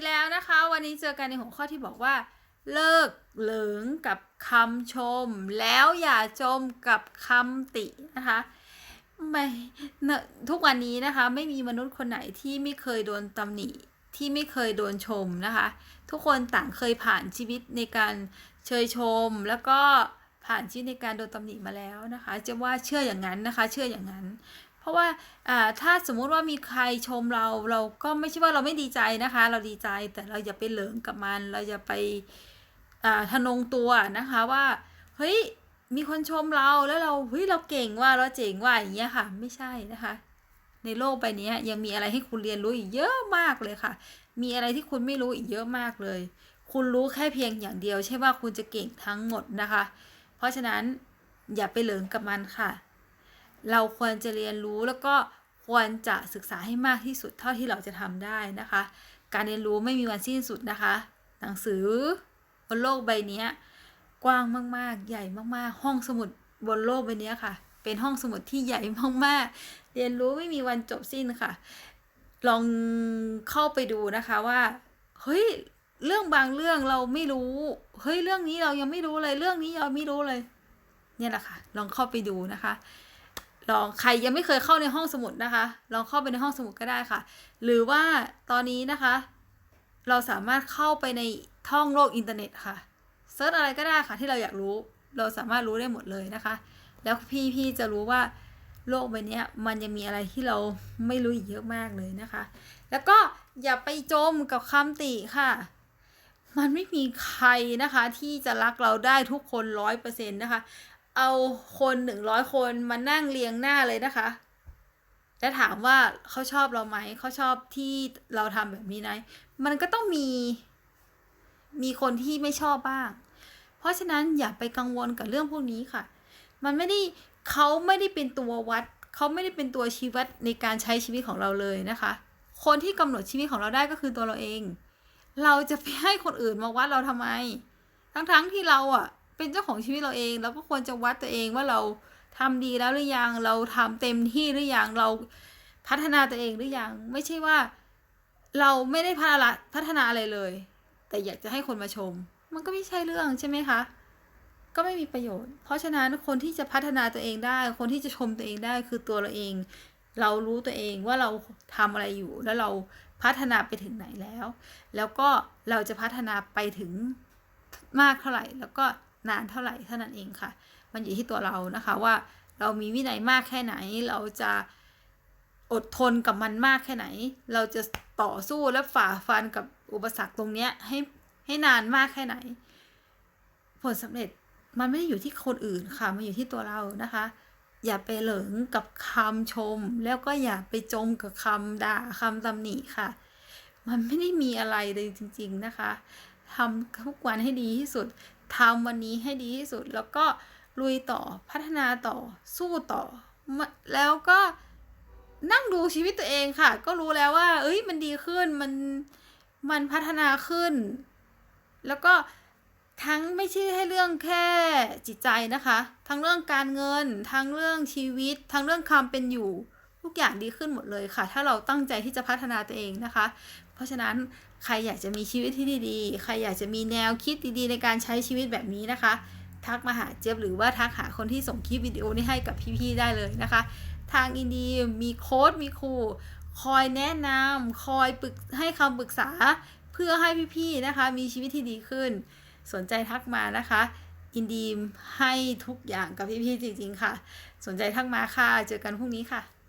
อีกแล้วนะคะ วันนี้เจอกันในหัวข้อที่บอกว่า เลิกเหลิงกับคำชม แล้วอย่าจมกับคำตินะคะไม่ทุกวันนี้นะคะไม่มีมนุษย์คนไหนที่ไม่เคยโดนตำหนิที่ไม่เคยโดนชมนะคะ ทุกคนต่างเคยผ่านชีวิตในการเชยชม แล้วก็ผ่านชีวิตในการโดนตำหนิมาแล้วนะคะ จะว่าเชื่ออย่างนั้นนะคะ เชื่ออย่างนั้น ราะว่าถ้าสมมุติว่ามีใครชมเราเราก็ไม่ใช่ว่าเราไม่ดีใจนะคะ เราดีใจแต่เราอย่าไปเหลิงกับมัน เราอย่าไปทะนงตัวนะคะว่าเฮ้ยมีคนชมเราแล้วเราเฮ้ยเราเก่งว่าเราเจ๋งว่าอย่างเงี้ยค่ะ ไม่ใช่นะคะ ในโลกใบนี้ยังมีอะไรให้คุณเรียนรู้อีกเยอะมากเลยค่ะ มีอะไรที่คุณไม่รู้อีกเยอะมากเลย คุณรู้แค่เพียงอย่างเดียว ใช่ว่าคุณจะเก่งทั้งหมดนะคะ เพราะฉะนั้นอย่าไปเหลิงกับมันค่ะ เราควรจะเรียนรู้แล้วก็ควรจะศึกษาให้มากที่สุดเท่าที่เราจะทำได้นะคะ การเรียนรู้ไม่มีวันสิ้นสุดนะคะ หนังสือบนโลกใบนี้กว้างมากๆ ใหญ่มากๆ ห้องสมุดบนโลกใบนี้ค่ะ เป็นห้องสมุดที่ใหญ่มากๆ เรียนรู้ไม่มีวันจบสิ้นค่ะ ลองเข้าไปดูนะคะว่าเฮ้ยเรื่องบางเรื่องเราไม่รู้ เฮ้ยเรื่องนี้เรายังไม่รู้เลย เรื่องนี้เราไม่รู้เลย เนี่ยแหละค่ะ ลองเข้าไปดูนะคะ ลองใครยังไม่เคยเข้าในห้องสมุดนะคะลองเข้าไปในห้องสมุดก็ได้ค่ะ หรือว่าตอนนี้นะคะ เราสามารถเข้าไปในท่องโลกอินเทอร์เน็ตค่ะเซิร์ชอะไรก็ได้ค่ะที่เราอยากรู้เราสามารถรู้ได้หมดเลยนะคะ แล้วพี่พี่จะรู้ว่าโลกใบนี้มันยังมีอะไรที่เราไม่รู้อีกเยอะมากเลยนะคะ แล้วก็อย่าไปจมกับคำติค่ะ มันไม่มีใครนะคะที่จะรักเราได้ทุกคนร้อยเปอร์เซ็นต์นะคะ เอาคนหนึ่งร้อยคนมานั่งเรียงหน้าเลยนะคะ แล้วถามว่าเขาชอบเราไหม เขาชอบที่เราทำแบบนี้ไหมมันก็ต้องมี มีคนที่ไม่ชอบบ้าง เพราะฉะนั้นอย่าไปกังวลกับเรื่องพวกนี้ค่ะ มันไม่ได้เขาไม่ได้เป็นตัววัด เขาไม่ได้เป็นตัวชี้วัดในการใช้ชีวิตของเราเลยนะคะ คนที่กำหนดชีวิตของเราได้ก็คือตัวเราเอง เราจะไปให้คนอื่นมาวัดเราทำไม ทั้งๆที่เราอะ เป็นเจ้าของชีวิตเราเอง เราก็ควรจะวัดตัวเองว่าเราทำดีแล้วหรือยัง เราทำเต็มที่หรือยัง เราพัฒนาตัวเองหรือยัง ไม่ใช่ว่า เราไม่ได้พัฒนาพัฒนาอะไรเลย แต่อยากจะให้คนมาชม มันก็ไม่ใช่เรื่องใช่ไหมคะ ก็ไม่มีประโยชน์ เพราะฉะนั้นคนที่จะพัฒนาตัวเองได้ คนที่จะชมตัวเองได้คือตัวเราเอง เรารู้ตัวเองว่าเราทำอะไรอยู่ แล้วเราพัฒนาไปถึงไหนแล้ว แล้วก็เราจะพัฒนาไปถึงมากเท่าไหร่ แล้วก็ นานเท่าไหร่เท่านั้นเองค่ะ มันอยู่ที่ตัวเรานะคะว่าเรามีวินัยมากแค่ไหน เราจะอดทนกับมันมากแค่ไหน เราจะต่อสู้และฝ่าฟันกับอุปสรรคตรงเนี้ยให้ให้นานมากแค่ไหน ผลสำเร็จมันไม่ได้อยู่ที่คนอื่นค่ะ มันอยู่ที่ตัวเรานะคะ อย่าไปเหลิงกับคำชม แล้วก็อย่าไปจมกับคำด่าคำตำหนิค่ะ มันไม่ได้มีอะไรเลยจริง ๆนะคะทำทุกวันให้ดีที่สุด ทำวันนี้ให้ดีที่สุด แล้วก็ลุยต่อพัฒนาต่อสู้ต่อ แล้วก็นั่งดูชีวิตตัวเองค่ะ ก็รู้แล้วว่า เอ้ยมันดีขึ้นมันมันพัฒนาขึ้น แล้วก็ทั้งไม่ใช่ให้เรื่องแค่จิตใจนะคะ ทั้งเรื่องการเงิน ทั้งเรื่องชีวิต ทั้งเรื่องความเป็นอยู่ ทุกอย่างดีขึ้นหมดเลยค่ะ ถ้าเราตั้งใจที่จะพัฒนาตัวเองนะคะ เพราะฉะนั้นใครอยากจะมีชีวิตที่ดีๆ ใครอยากจะมีแนวคิดดีๆ ในการใช้ชีวิตแบบนี้นะคะ ทักมาหาเจี๊ยบหรือว่าทักหาคนที่ส่งคลิปวิดีโอนี้ให้กับพี่ๆได้เลยนะคะ ทางอินดีมีโค้ดมีครูคอยแนะนำคอยปรึกให้คำปรึกษาเพื่อให้พี่ๆนะคะ มีชีวิตที่ดีขึ้น สนใจทักมานะคะอินดีมให้ทุกอย่างกับพี่ๆจริงๆค่ะ สนใจทักมาค่ะ เจอกันพรุ่งนี้ค่ะ